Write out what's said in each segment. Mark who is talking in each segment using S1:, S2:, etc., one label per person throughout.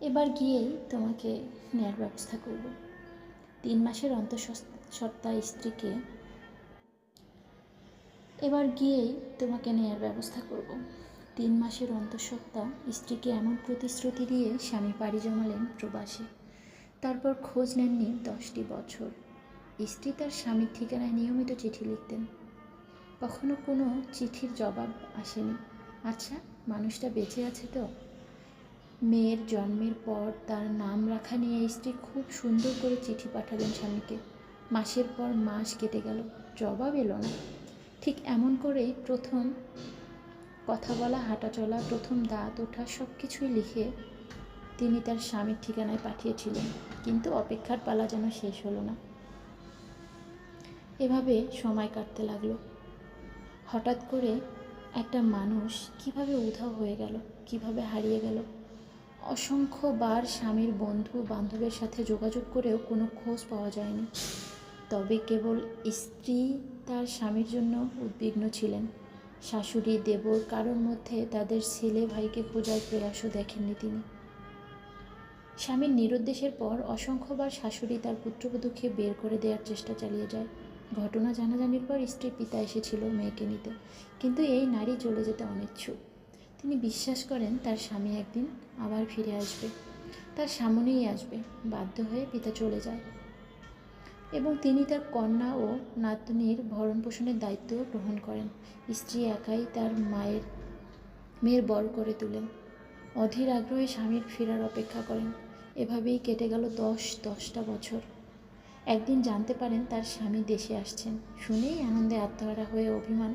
S1: এবার গিয়েই তোমাকে নেয়ার ব্যবস্থা করব। তিন মাসের অন্তঃসত্ত্বা স্ত্রীকে এবার গিয়েই তোমাকে নেয়ার ব্যবস্থা করব। তিন মাসের অন্তঃসত্ত্বা স্ত্রীকে এমন প্রতিশ্রুতি দিয়ে স্বামী পাড়ি জমালেন প্রবাসে। তারপর খোঁজ নেননি দশটি বছর। স্ত্রী তার স্বামীর ঠিকানায় নিয়মিত চিঠি লিখতেন। কখনো কোনো চিঠির জবাব আসেনি। আচ্ছা মানুষটা বেঁচে আছে তো? মেয়ের জন্মের পর তার নাম রাখা নিয়ে স্ত্রী খুব সুন্দর করে চিঠি পাঠালেন স্বামীকে। মাসের পর মাস কেটে গেল, জবাব এলো না। ঠিক এমন করেই প্রথম কথা বলা, হাঁটা চলা, প্রথম দাঁত ওঠা সব কিছুই লিখে তিনি তার স্বামীর ঠিকানায় পাঠিয়েছিলেন। কিন্তু অপেক্ষার পালা যেন শেষ হলো না। এভাবে সময় কাটতে লাগল। হঠাৎ করে একটা মানুষ কীভাবে উধাও হয়ে গেল, কীভাবে হারিয়ে গেল অসংখ্যবার স্বামীর বন্ধু বান্ধবের সাথে যোগাযোগ করেও কোনো খোঁজ পাওয়া যায়নি। তবে কেবল স্ত্রী তার স্বামীর জন্য উদ্বিগ্ন ছিলেন। শাশুড়ি দেবর কারোর মধ্যে তাদের ছেলে ভাইকে খোঁজার প্রয়াসও দেখেননি তিনি। স্বামীর নিরুদ্দেশের পর অসংখ্যবার শাশুড়ি তার পুত্রবধূকে বের করে দেওয়ার চেষ্টা চালিয়ে যায়। ঘটনা জানাজানির পর স্ত্রীর পিতা এসেছিল মেয়েকে নিতে। কিন্তু এই নারী চলে যেতে অনিচ্ছুক। তিনি বিশ্বাস করেন তার স্বামী একদিন আবার ফিরে আসবে। তার সামনেই আসবে, বাধ্য হয়ে পিতা চলে যায়। এবং তিনি তার কন্যা ও নাতনির ভরণ পোষণের দায়িত্ব গ্রহণ করেন। স্ত্রী একাই তার মায়ের, মেয়ের বড় করে তোলেন। অধীর আগ্রহে স্বামীর ফেরার অপেক্ষা করেন। এভাবেই কেটে গেল দশ, দশটা বছর। একদিন জানতে পারেন তার স্বামী দেশে আসছেন। শুনেই আনন্দে আত্মহারা হয়ে অভিমান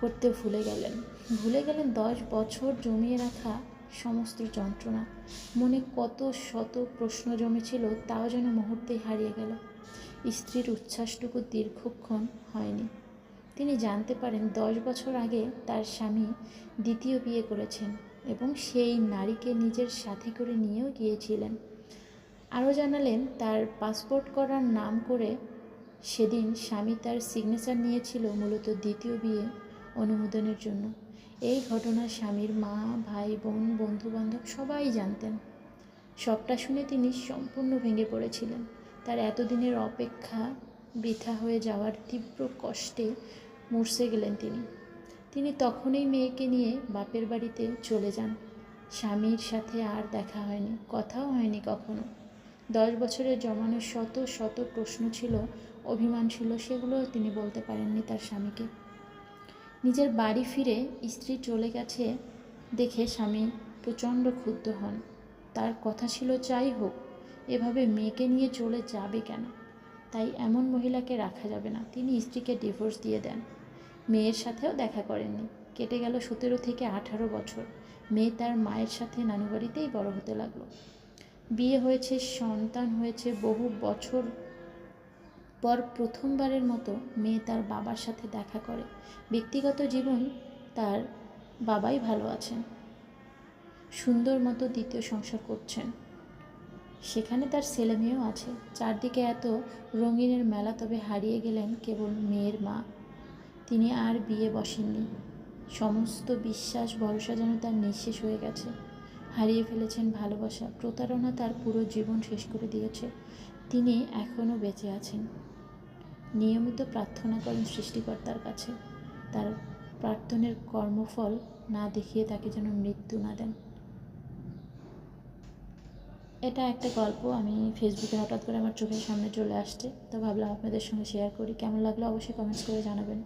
S1: করতে ভুলে গেলেন। ভুলে গেলেন দশ বছর জমিয়ে রাখা সমস্ত যন্ত্রণা। মনে কত শত প্রশ্ন জমেছিল, তাও যেন মুহূর্তেই হারিয়ে গেল। স্ত্রীর উচ্ছ্বাসটুকু দীর্ঘক্ষণ হয়নি। তিনি জানতে পারেন, দশ বছর আগে তার স্বামী দ্বিতীয় বিয়ে করেছেন এবং সেই নারীকে নিজের সাথে করে নিয়েও গিয়েছিলেন। আরও জানালেন, তার পাসপোর্ট করার নাম করে সেদিন স্বামী তার সিগনেচার নিয়েছিল, মূলত দ্বিতীয় বিয়ে অনুমোদনের জন্য। এই ঘটনা স্বামীর মা, ভাই, বোন, বন্ধুবান্ধব সবাই জানতেন। সবটা শুনে তিনি সম্পূর্ণ ভেঙে পড়েছিলেন। তার এতদিনের অপেক্ষা বৃথা হয়ে যাওয়ার তীব্র কষ্টে মূর্ছে গেলেন তিনি। তিনি তখনই মেয়েকে নিয়ে বাপের বাড়িতে চলে যান। স্বামীর সাথে আর দেখা হয়নি, কথাও হয়নি কখনো। দশ বছরের জমানো শত শত প্রশ্ন ছিল, অভিমান ছিল সেগুলো তিনি বলতে পারেননি তার স্বামীকে। নিজের বাড়ি ফিরে স্ত্রী চলে গেছে দেখে স্বামী প্রচণ্ড ক্ষুব্ধ হন। তার কথা ছিল চাই হোক, এভাবে মেয়েকে নিয়ে চলে যাবে কেন? তাই এমন মহিলাকে রাখা যাবে না। তিনি স্ত্রীকে ডিভোর্স দিয়ে দেন। মেয়ের সাথেও দেখা করেননি। কেটে গেল সতেরো থেকে আঠারো বছর। মেয়ে তার মায়ের সাথে নানু বাড়িতেই বড় হতে লাগল। বিয়ে হয়েছে, সন্তান হয়েছে, বহু বছর পর প্রথমবারের মতো মেয়ে তার বাবার সাথে দেখা করে। ব্যক্তিগত জীবন তার বাবাই ভালো আছেন। সুন্দর মতো দ্বিতীয় সংসার করছেন। সেখানে তার ছেলে মেয়েও আছে। চারদিকে এত রঙিনের মেলা তবে হারিয়ে গেলেন কেবল মেয়ের মা। তিনি আর বিয়ে বসেননি। সমস্ত বিশ্বাস, ভরসা যেন তার নিঃশেষ হয়ে গেছে। হারিয়ে ফেলেছেন ভালোবাসা। প্রতারণা তার পুরো জীবন শেষ করে দিয়েছে। তিনি এখনও বেঁচে আছেন। নিয়মিত প্রার্থনা করেন সৃষ্টিকর্তার কাছে। তার প্রার্থনের কর্মফল না দেখিয়ে তাকে যেন মৃত্যু না দেন। এটা একটা গল্প, আমি ফেসবুকে হঠাৎ করে আমার চোখের সামনে চলে আসছে। তো ভাবলাম আপনাদের সঙ্গে শেয়ার করি। কেমন লাগল অবশ্যই কমেন্টস করে জানাবেন।